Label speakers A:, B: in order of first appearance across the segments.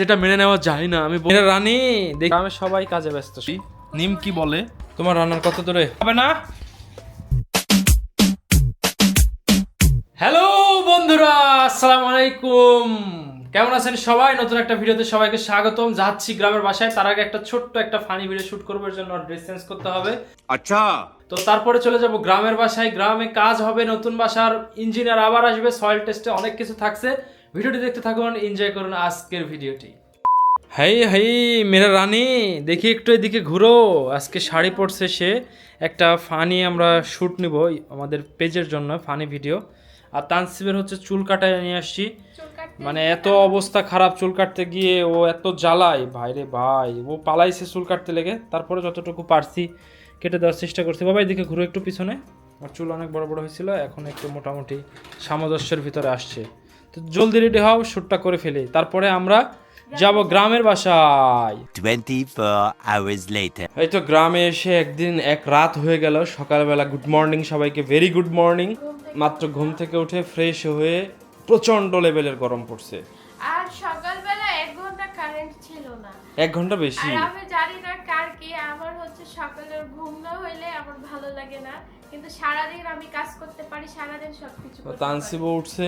A: যেটা মেনে নেওয়া যায় না আমি রানি দেখি আমি সবাই কাজে ব্যস্ত। নিম কি বলে? তোমার রান্নার কত দূরে হবে না? হ্যালো বন্ধুরা আসসালামু আলাইকুম। কেমন আছেন সবাই? নতুন একটা ভিডিওতে সবাইকে স্বাগতম। যাচ্ছি গ্রামের বাসায়। তার আগে একটা ছোট্ট একটা ফানি ভিডিও শুট করবার জন্য ড্রেস চেঞ্জ করতে হবে।
B: আচ্ছা।
A: তো তারপরে চলে যাব গ্রামের বাসায়। গ্রামে কাজ হবে নতুন বাসার ইঞ্জিনিয়ার আবার আসবে সয়েল টেস্টে অনেক কিছু থাকছে। ভিডিওটি দেখতে থাকুন এনজয় করুন আজকের ভিডিওটি। হাই হাই মেরা রানী দেখি একটু এদিকে ঘুরো। আজকে শাড়ি পরছে সে। একটা ফানি আমরা শ্যুট নিব আমাদের পেজের জন্য ফানি ভিডিও আর তানসিবের হচ্ছে চুল কাটায় নিয়ে আসছি। মানে এত অবস্থা খারাপ চুল কাটতে গিয়ে ও এত জ্বালায়। ভাইরে ভাই ও পালাইছে চুল কাটতে লেগে। তারপরে যতটুকু পারছি কেটে দেওয়ার চেষ্টা করছি। বাবা এদিকে ঘুরো একটু পিছনে। আর চুল অনেক বড় বড় হয়েছিল এখন একটু মোটামুটি সামঞ্জস্যের ভিতরে আসছে। তো জলদি রেডি হও শ্যুটটা করে ফেলি। তারপরে আমরা যাব গ্রামের বাসায়।
C: 24 hours later.
A: এই তো গ্রামে এসে একদিন এক রাত হয়ে গেল। সকালবেলা গুড মর্নিং সবাইকে ভেরি গুড মর্নিং মাত্র ঘুম থেকে উঠে ফ্রেশ হয়ে প্রচণ্ড লেভেলের গরম পড়ছে।
D: আর সকালবেলা এক ঘণ্টা কারেন্ট ছিল না।
A: এক ঘণ্টা বেশি?
D: আর আমি জানি না কার কি আমার হচ্ছে সকালের ঘুম না হইলে আমার ভালো লাগে না। কিন্তু সারাদিন আমি কাজ করতে পারি সারাদিন সবকিছু।
A: তানসিবও উঠছে।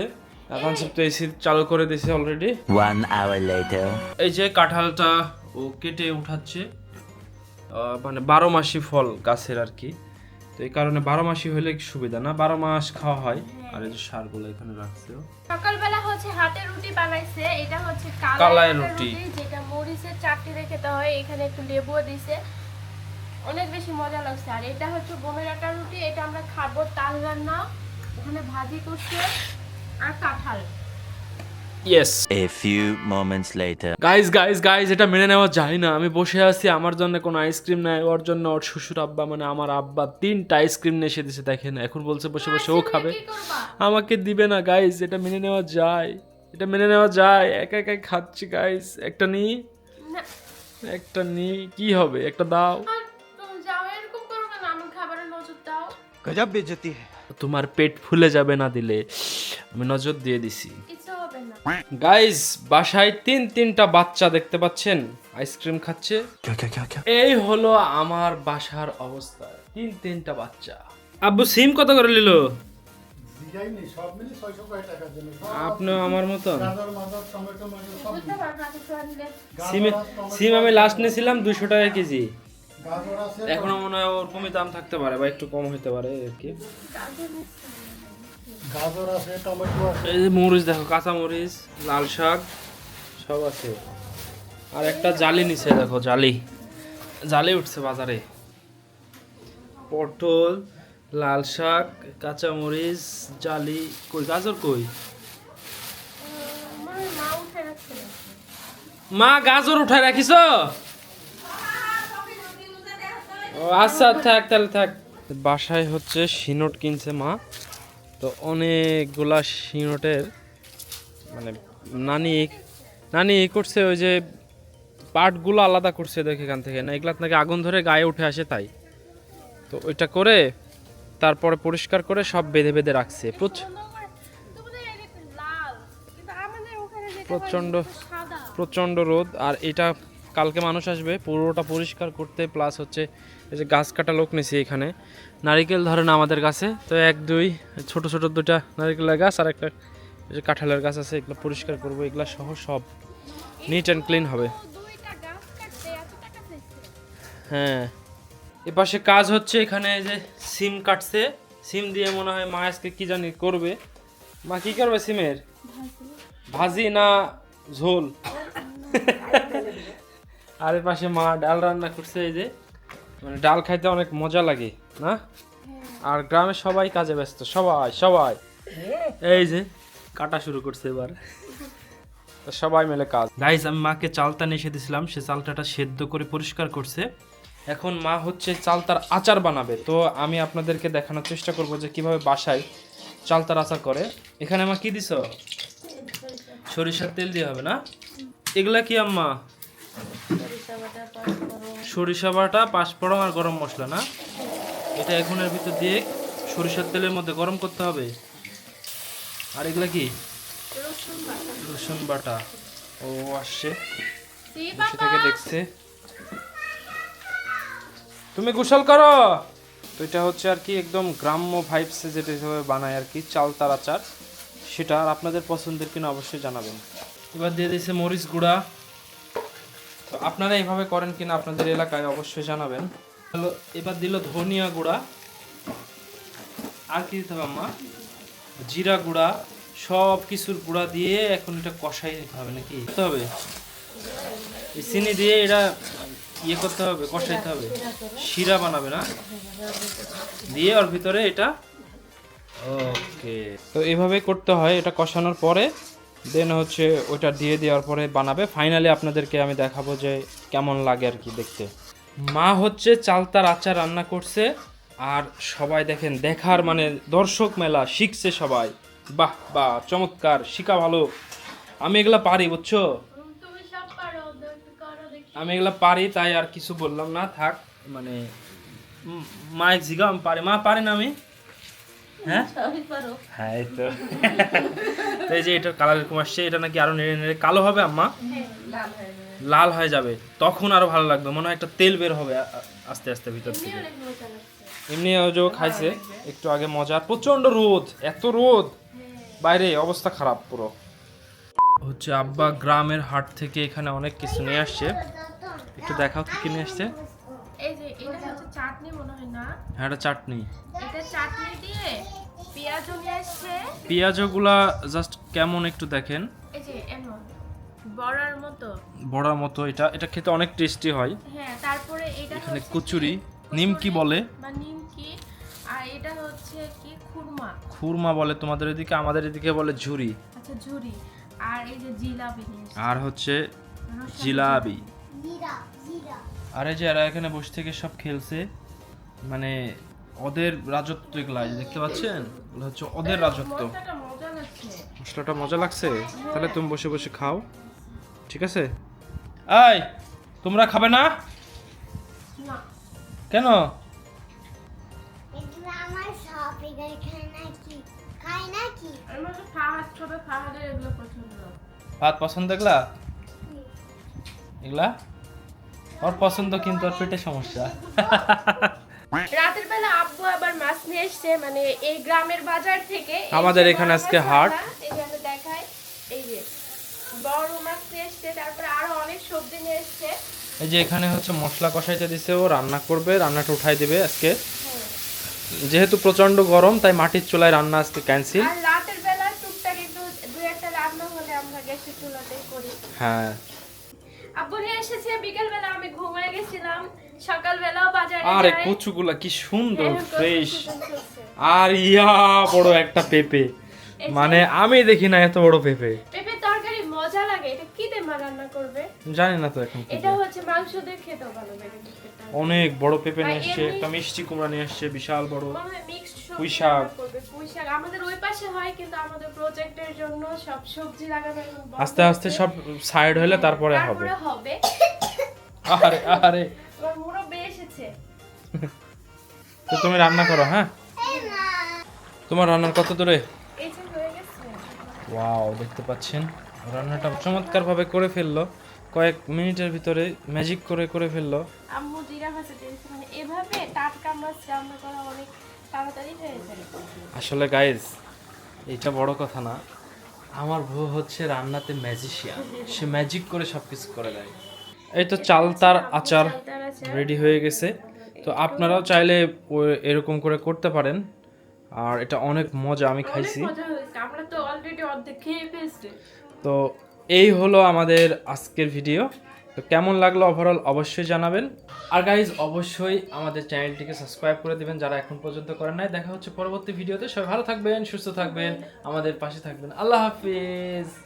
A: আর তো এসি চালু করে দিয়েছে অলরেডি
C: One hour later.
A: এই যে কাঁঠালটা ও কেটে উঠাচ্ছে মানে বারো মাসি ফল গাছের আর কি। তো এই কারণে বারো মাসি হলে সুবিধা না বারো মাস খাওয়া হয়। আর এই যে সারগুলো এখানে রাখছে
D: সকালবেলা হচ্ছে হাতে রুটি বানাইছে এটা হচ্ছে
A: কালাই রুটি।
D: যেটা মরিচের চাটনি দিয়ে খেতে হয় এখানে একটু লেবুও দিছে। অনেক বেশি মজা লাগছে। আর এটা হচ্ছে গমের আটার রুটি এটা আমরা খাব তাল রান্না। এখানে ভাজি করছে। আর কাঁঠাল।
A: Yes
C: a few moments later
A: guys guys guys এটা মেনে নেওয়া যায় না। আমি বসে আছি আমার জন্য কোনো আইসক্রিম নাই ওর জন্য ওর শ্বশুর আব্বা মানে আমার আব্বা তিনটা আইসক্রিম নিয়ে এসে দিছে দেখেন। এখন বলছে বসে বসে ও খাবে। আমাকে দিবে না গাইস এটা মেনে নেওয়া যায়। এটা মেনে নেওয়া যায়। একা একাই খাচ্ছি গাইস একটা নি। একটা নি। কি হবে? একটা দাও।
B: গজব বেজতি
A: তোমার পেট ফুলে যাবে না দিলে। আমি নজর দিয়ে দিছি। গাইস বাসায় তিন তিনটা বাচ্চা দেখতে পাচ্ছেন আইসক্রিম খাচ্ছে। এই হলো আমার বাসার অবস্থা তিন তিনটা বাচ্চা। আব্বু সিম কত করে নিল? আপনি আমার
D: মতো
A: সিম আমি লাস্ট নিয়েছিলাম দুশো টাকা কেজি। এখনও মনে হয় ওর ওরকমই দাম থাকতে পারে বা একটু কম হতে পারে আর কি।
E: গাজর আছে, টমেটো আছে।
A: এই যে মরিচ দেখো, কাঁচা মরিচ, লাল শাক, সব আছে। আর একটা জালি নিচে দেখো, জালি। জালি উঠছে বাজারে। পটল, লাল শাক, কাঁচা মরিচ, জালি। কই, গাজর কই?
D: মা,
A: গাজর উঠায় রাখিস ও আচ্ছা থাক, তাহলে থাক। বাসায় হচ্ছে শিনোট কিনছে মা। তো অনেকগুলা শিনোটের মানে নানি নানি এই করছে ওই যে পাটগুলো আলাদা করছে দেখে এখান থেকে। না, এগুলা নাকি আগুন ধরে গায়ে উঠে আসে তাই। তো ওইটা করে তারপরে পরিষ্কার করে সব বেঁধে বেঁধে রাখছে। প্রচণ্ড প্রচণ্ড রোদ। আর এটা কালকে মানুষ আসবে, পুরোটা পরিষ্কার করতে প্লাস হচ্ছে এই যে গাছ কাটা লোক নিছি এখানে। নারিকেল ধরেন আমাদের গাছে তো এক, দুই, ছোট ছোট দুটা নারিকেলের গাছ, আর একটা যে কাঁঠালের গাছ আছে, এগুলো পরিষ্কার করব, এগুলো সহ সব নিট অ্যান্ড ক্লিন হবে। হ্যাঁ। এপাশে কাজ হচ্ছে, এখানে যে সিম কাটছে। সিম দিয়ে মনে হয় মা আজকে কি জানি করবে। মা কি করবে সিমের? ভাজি না ঝোল? আর পাশে মা ডাল রান্না করছে, এই যে মানে ডাল খাইতে অনেক মজা লাগে না? আর গ্রামের সবাই কাজে ব্যস্ত সবাই সবাই। এই যে কাটা শুরু করছে এবার। তো সবাই মিলে কাজ। গাইস আমি মাকে চালতা নিয়ে দিয়েছিলাম সে চালতাটা সেদ্ধ করে পরিষ্কার করছে। এখন মা হচ্ছে চালতার আচার বানাবে তো আমি আপনাদেরকে দেখানোর চেষ্টা করব যে কীভাবে বাসায় চালতার আচার করে। এখানে মা কি দিছ? সরিষার তেল দিয়ে হবে না? এগুলা কি আম্মা? সরিষা বাটা পাঁচফোড়ন আর গরম মশলা না? এটা এখন এর ভিতর দিয়ে সরিষার তেলের মধ্যে গরম করতে হবে। আর এগুলা কি? রসুন বাটা। ও আসছে। বসে থেকে দেখছে। তুমি গোসল করো। তো এটা হচ্ছে আর কি একদম গ্রাম্য ভাইবসে যেটা হিসেবে বানায় আর কি চাল চালতার আচার। সেটা আর আপনাদের পছন্দের কিনা অবশ্যই জানাবেন। এবার দিয়ে দিয়েছে মরিচ গুঁড়া। তো আপনারা এইভাবে করেন কিনা আপনাদের এলাকায় অবশ্যই জানাবেন। হলো, এবার দিল ধনিয়া গুঁড়া, আর কি দিতে হবে আম্মা? জিরা গুঁড়া, সব কিছুর গুঁড়া দিয়ে এখন এটা কষাই নিতে হবে নাকি? দিতে হবে। চিনি দিয়ে এটা ইয়ে করতে হবে, কষাইতে হবে। শিরা বানাবে না? দিয়ে ওর ভিতরে এটা ওকে। তো এভাবে করতে হয়, এটা কষানোর পরে দেন হচ্ছে ওটা দিয়ে দেওয়ার পরে বানাবে। ফাইনালি আপনাদেরকে আমি দেখাবো যে কেমন লাগে আর কি দেখতে। মা হচ্ছে চালতার আচার রান্না করছে আর সবাই দেখেন দেখার মানে দর্শক মেলা শিখছে সবাই। বাহ বাহ চমৎকার শিখা ভালো। আমি এগুলা পারি বুঝছ? আমি এগুলা পারি তাই আর কিছু বললাম না থাক মানে উম, মাইক জিগা আমি পারি। মা পারি না আমি? হ্যাঁ? হ্যাঁ তো। তো এই যে এটা কালার এরকম আসছে এটা নাকি আরও নেড়ে নেড়ে কালো হবে আম্মা?
D: হ্যাঁ লাল হয়ে যাবে।
A: হয়ে তখন আরও ভালো লাগবে মনে হয় একটা তেল বের হবে আস্তে আস্তে ভিতর থেকে। এমনি যে খাইছে একটু আগে মজা। প্রচণ্ড রোদ এত রোদ। বাইরে অবস্থা খারাপ পুরো। হচ্ছে আব্বা গ্রামের হাট থেকে এখানে অনেক কিছু নিয়ে আসছে। একটু দেখাও কি কি নিয়ে আসছে।
D: এই যে এটা হচ্ছে চাটনি মনে হয় না?
A: হ্যাঁ এটা চাটনি।
D: এটা চাটনি দিয়ে পেঁয়াজও নিয়ে আসছে।
A: পেঁয়াজগুলা জাস্ট কেমন একটু দেখেন।
D: এই যে এমন। বড়ার মতো।
A: বড়ার মতো এটা এটা খেতে অনেক টেস্টি হয়।
D: হ্যাঁ তারপরে এটা
A: এখানে কচুরি। নিমকি বলে।
D: বা নিমকি। আর এটা হচ্ছে কি? খুরমা।
A: খুরমা বলে তোমাদের এদিকে আমাদের এদিকে বলে ঝুরি।
D: আচ্ছা ঝুরি। আর এই যে জিলাপি
A: আর হচ্ছে জিলাবি আর এই যে এরা এখানে বসে থেকে সব খেলছে মানে ওদের রাজত্ব এগুলা দেখতে পাচ্ছেন? এগুলো হচ্ছে ওদের রাজত্ব।
D: মশলাটা মজা লাগছে।
A: মশলাটা মজা লাগছে? তাহলে তুমি বসে বসে খাও। ঠিক আছে? এই তোমরা খাবে না?
D: না।
A: কেন? ভাত পছন্দ। এগুলা? এগুলা? ওর পছন্দ কিন্তু ওর পেটে সমস্যা।
D: রাতের বেলা আব্বু আবার মাছ নিয়ে এসছে মানে এই গ্রামের বাজার থেকে
A: আমাদের এখানে আজকে হাট।
D: রান্না, এই যে এই যে বড় মাছ নিয়ে এসছে তারপরে আরও অনেক সবজি নিয়ে এসছে।
A: এই যে এখানে হচ্ছে মশলা কষাইতে দিছে ও রান্না করবে রান্নাটা উঠাই দেবে আজকে। যেহেতু প্রচণ্ড গরম তাই মাটির চুলায় রান্না আজকে ক্যান্সেল।
D: আর রাতের বেলা টুকটাক একটু দুই একটা রান্না হলে আমরা গ্যাসের চুলাতেই করি।
A: হ্যাঁ।
D: আব্বু নিয়ে এসেছে বিকেল বেলা আমি ঘুমিয়ে গেছিলাম সকাল বেলাও বাজারে
A: আরে। কচুগুলা কি সুন্দর ফ্রেশ আর ইয়া বড় একটা পেঁপে। মানে আমি দেখি না এত বড় পেঁপে
D: তরকারি মজা লাগে এটা কি দিয়ে মা রান্না করবে?
A: জানি না তো এখন
D: এটা হচ্ছে মাংস দিয়ে খেতেও ভালো লাগে
A: অনেক বড় পেঁপে নিয়ে এসছে একটা মিষ্টি কুমড়া নিয়ে এসছে বিশাল বড়। পুঁই শাক।
D: পুঁই শাক। আমাদের ওই পাশে হয় কিন্তু আমাদের প্রজেক্টের জন্য সব সবজি লাগানো
A: আস্তে আস্তে সব সাইড হলে তারপরে হবে।
D: হবে।
A: আরে আরে
D: আমার মুরব্বি এসেছে।
A: তো তুমি রান্না করো হ্যাঁ? তোমার রান্নার কত দূরে?
D: এই যে হয়ে গেছে।
A: ওয়াও দেখতে পাচ্ছেন। রান্নাটা চমৎকার ভাবে করে ফেলল। কয়েক মিনিটের ভিতরে ম্যাজিক করে করে ফেলল।
D: আম্মু জিরা ভাজা দিয়েছে মানে এভাবে টাটকা মাছ রান্না করা অনেক তাড়াতাড়ি হয়ে যায়।
A: আসলে গাইজ এটা বড় কথা না। আমার বউ হচ্ছে রান্নাতে ম্যাজিশিয়ান সে ম্যাজিক করে সব কিছু করে দেয়। এই তো আচার
D: চালতার আচার।
A: রেডি হয়ে গেছে। তো আপনারাও চাইলে এরকম করে করতে পারেন। আর এটা অনেক মজা আমি খাইছি।
D: আমরা তো অলরেডি অর্ধেক খেয়ে ফেলছি।
A: তো এই হলো আমাদের আজকের ভিডিও। তো কেমন লাগল ওভারঅল অবশ্যই জানাবেন। আর গাইজ অবশ্যই আমাদের চ্যানেলটিকে সাবস্ক্রাইব করে দেবেন যারা এখন পর্যন্ত করেন নাই। দেখা হচ্ছে পরবর্তী ভিডিওতে। সবাই ভালো থাকবেন, সুস্থ থাকবেন, আমাদের পাশে থাকবেন। আল্লাহ হাফিজ।